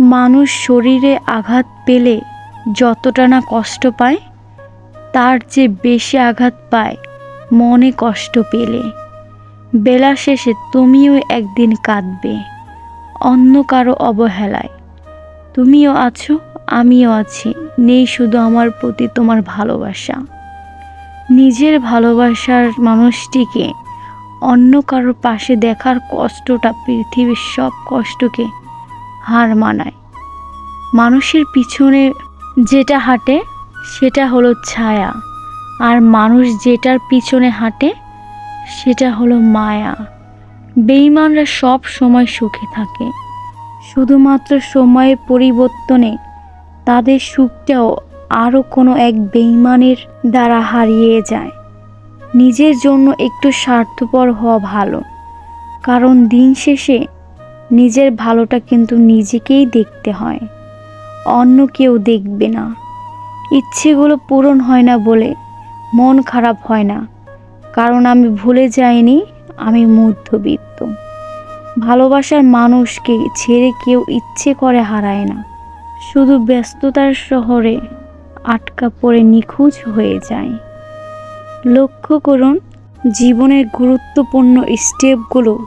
মানুষ শরীরে আঘাত পেলে যতটা না কষ্ট পায়, তার চেয়ে বেশি আঘাত পায় মনে কষ্ট পেলে। বেলা শেষে তুমিও একদিন কাঁদবে, অন্য কারও অবহেলায়। তুমিও আছো, আমিও আছি, নেই শুধু আমার প্রতি তোমার ভালোবাসা। নিজের ভালোবাসার মানুষটিকে অন্য কারোর পাশে দেখার কষ্টটা পৃথিবীর সব কষ্টকে হার মানায়। মানুষের পিছনে যেটা হাঁটে, সেটা হলো ছায়া। আর মানুষ যেটার পিছনে হাঁটে, সেটা হলো মায়া। বেইমানরা সব সময় সুখে থাকে। শুধুমাত্র সময়ের পরিবর্তনে তাদের সুখটাও আরও কোনো এক বেইমানের দ্বারা হারিয়ে যায়। নিজের জন্য একটু স্বার্থপর হওয়া ভালো। কারণ দিন শেষে নিজের ভালোটা কিন্তু নিজেকেই দেখতে হয়। অন্য কেউ দেখবে না। ইচ্ছেগুলো পূরণ হয় না বলে মন খারাপ হয় না। কারণ আমি ভুলে যাইনি, আমি মধ্যবিত্ত। ভালোবাসার মানুষকে ছেড়ে কেউ ইচ্ছে করে হারায় না। শুধু ব্যস্ততার শহরে আটকা পড়ে নিখোঁজ হয়ে যায়। লক্ষ্য করুন, জীবনের গুরুত্বপূর্ণ স্টেপগুলো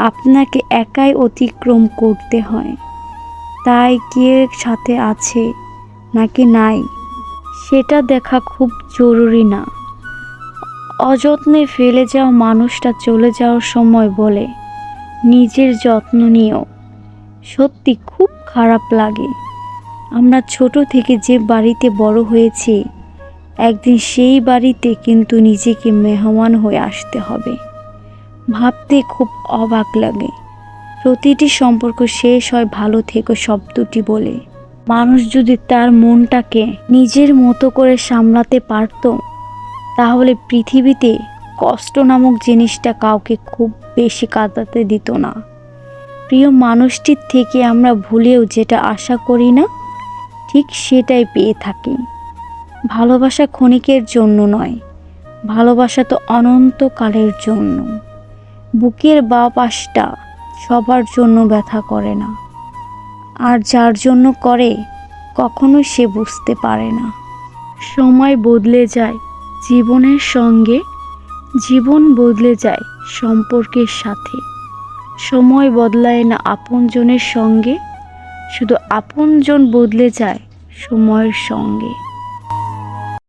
আপনাকে একাই অতিক্রম করতে হয়। তাই কে সাথে আছে নাকি নাই, সেটা দেখা খুব জরুরি না। অযত্নে ফেলে যাওয়া মানুষটা চলে যাওয়ার সময় বলে, নিজের যত্ন নিও। সত্যি খুব খারাপ লাগে। আমরা ছোট থেকে যে বাড়িতে বড় হয়েছি, একদিন সেই বাড়িতে কিন্তু নিজেকে মেহমান হয়ে আসতে হবে। ভাবতে খুব অবাক লাগে। প্রতিটি সম্পর্ক শেষ হয় ভালো থেকো শব্দটি বলে। মানুষ যদি তার মনটাকে নিজের মতো করে সামলাতে পারত, তাহলে পৃথিবীতে কষ্ট নামক জিনিসটা কাউকে খুব বেশি কাঁদাতে দিত না। প্রিয় মানুষটির থেকে আমরা ভুলেও যেটা আশা করি না, ঠিক সেটাই পেয়ে থাকি। ভালোবাসা ক্ষণিকের জন্য নয়, ভালোবাসা তো অনন্তকালের জন্য। বুকের বা পাশটা সবার জন্য ব্যথা করে না। আর যার জন্য করে, কখনো সে বুঝতে পারে না। সময় বদলে যায় জীবনের সঙ্গে, জীবন বদলে যায় সম্পর্কের সাথে। সময় বদলায় না আপনজনের সঙ্গে, শুধু আপনজন বদলে যায় সময়ের সঙ্গে।